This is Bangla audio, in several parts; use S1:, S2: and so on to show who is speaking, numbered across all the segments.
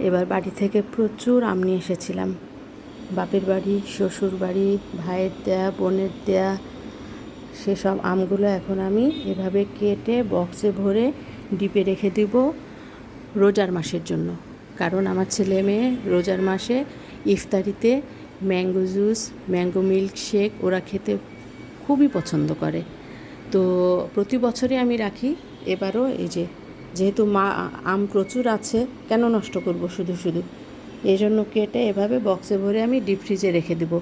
S1: এবার বাড়ি থেকে প্রচুর আম নিয়ে এসেছিলাম। বাপের বাড়ি, শ্বশুর বাড়ি, ভাইয়ের দেয়া, বোনের দেয়া, সেসব আমগুলো এখন আমি এভাবে কেটে বক্সে ভরে ডিপে রেখে দিব রোজার মাসের জন্য। কারণ আমার ছেলে মেয়ে রোজার মাসে ইফতারিতে mango juice, mango milk shake ওরা খেতে খুবই পছন্দ করে। তো প্রতি বছরই আমি রাখি। এবারও এই যে যেহেতু মা, আম প্রচুর আছে, কেন নষ্ট করব শুধু শুধু? এই জন্য কেটে এভাবে বক্সে ভরে আমি ডিপ ফ্রিজে রেখে দেবো।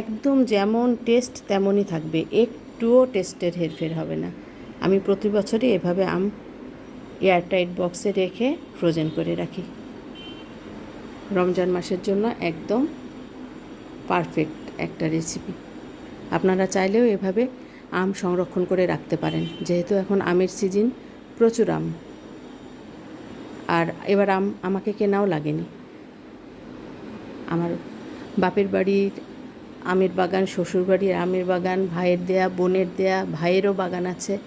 S1: একদম যেমন টেস্ট তেমনই থাকবে, একটুও টেস্টের হেরফের হবে না। আমি প্রতি বছরই এভাবে আম এয়ারটাইট বক্সে রেখে ফ্রোজেন করে রাখি। রমজান মাসের জন্য একদম পারফেক্ট একটা রেসিপি আপনারা চাইলেও এভাবে আম সংরক্ষণ করে রাখতে পারেন, যেহেতু এখন আমের সিজন প্রচুর আম। আর এবার আম, আমাকে কেনাও লাগেনি। আমার বাপের বাড়ির আমের বাগান, শ্বশুর বাড়ির আমের বাগান, ভাইয়ের দেয়া, বোনের দেয়া, ভাইয়েরও বাগান আছে।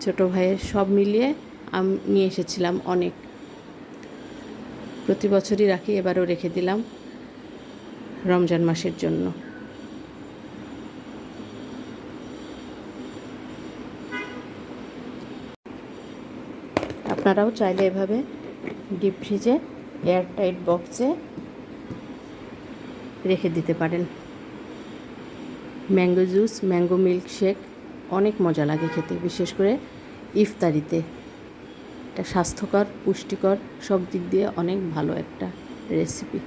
S1: ছোট ভাইয়ের সব মিলিয়ে আম নিয়ে এসেছিলাম অনেক। প্রতি বছরই রাখি, এবারও রেখে দিলাম রমজান মাসের জন্য। আপনারাও চাইলে এভাবে ডিপ ফ্রিজে, এয়ারটাইট বক্সে রেখে দিতে পারেন। ম্যাঙ্গো জুস, ম্যাঙ্গো মিল্কশেক অনেক মজা লাগে খেতে, বিশেষ করে ইফতারিতে। এটা স্বাস্থ্যকর, পুষ্টিকর, সব দিক দিয়ে অনেক ভালো একটা রেসিপি।